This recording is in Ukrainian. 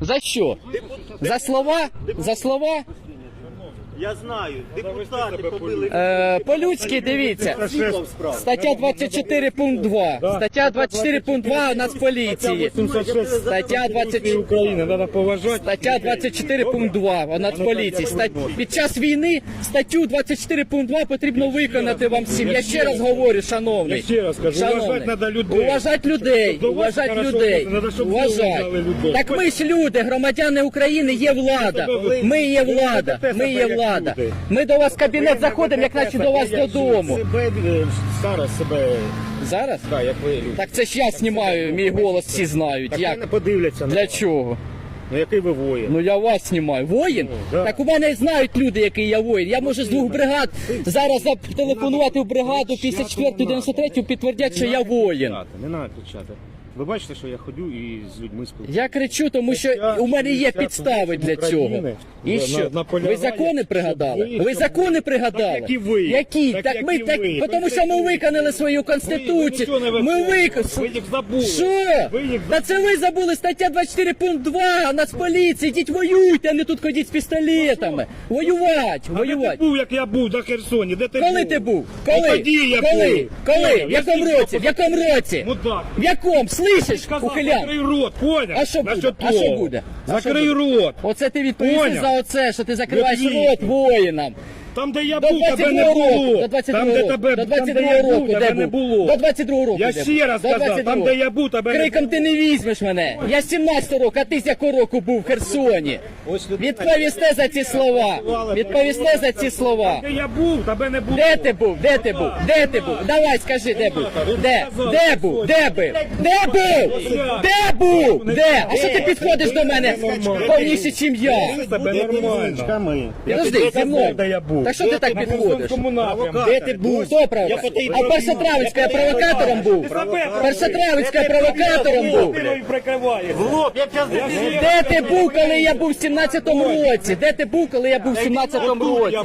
За що? За слова? За слова? Я знаю, депутати побили. Е, по-людськи дивіться. Стаття 24 пункт 2. Стаття 24 пункт 2 у нас поліції. Стаття 20... України, треба поважати. Стаття 24 пункт 2 у Нацполіції. Стат... Під час війни статтю 24 пункт 2 потрібно виконати вам всім. Я ще раз говорю, шановний. Я ще раз кажу, уважати треба людей. Уважати людей, уважати людей. Уважати. Так ми ж люди, громадяни України, є влада. Ми є влада. Ми є влада. Ми до вас в кабінет заходимо, як наче до вас додому. Себе е, зараз себе, Зараз? так, як ви люди. Так це ж я знімаю, мій голос всі знають. Так Як? подивляться на Для чого? ну, який ви воїн. Ну я вас знімаю. Воїн? да. Так у мене знають люди, який я воїн. Я можу з двох бригад зараз зателефонувати в бригаду 54 93 підтвердять, що я воїн. Не треба кричати. Ви бачите, що я ходю і з людьми спілкуюся. Я кричу, тому що у мене є підстави для цього. І що? Ви закони пригадали? ви- Ви закони пригадали? Так, як і ви. Які? Так, як ми і так, ви. тому що ми виконали свою конституцію. нічого не Ми виконали. Ви їх забули. Що? Ви їх Та це ви забули стаття 24 пункт 2, Нацполіції, ідіть воюйте, а не тут ходіть з пістолетами. Воювати, А де воювати. ти був, як я був на Херсоні? Де ти Коли був? ти був? Ну, Коли? тоді я Коли? був. Коли? В якому році? В якому році? В якому? Слышиш, ухилян? закрий рот, поняв? А що буде? А що буде? А що Закрий рот. Оце ти відповісти Поняв. за оце, що ти закриваєш Відповідь. рот воїнам. Там, де я До був, тебе не 22 року, було. до 22 Там, де року, тебе, до там, де 22 я року, був, де не був? було. До 22 року. Я де ще був? раз До сказав, 22. там, де я був, тебе не Криком ти не візьмеш мене. Я 17 року, а ти з якого року був в Херсоні. Відповісте за ці слова. Відповісте за ці слова. Де я був, тебе не було. Де ти був? Де ти був? Де ти був? Давай скажи, де був? Де? Де був? Де був? Де був? Де був? Де? А що ти підходиш до мене повніше, чим я? Тебе нормально. Підожди, зі мною. Де я був? Так що ти так На підходиш? Де ти був? Хто провокатор? А Першотравицька провокатором був? Першотравицька провокатором був? В лоб, я зараз Де ти був, коли я був в 17-му році? Де ти був, коли я був в 17-му році?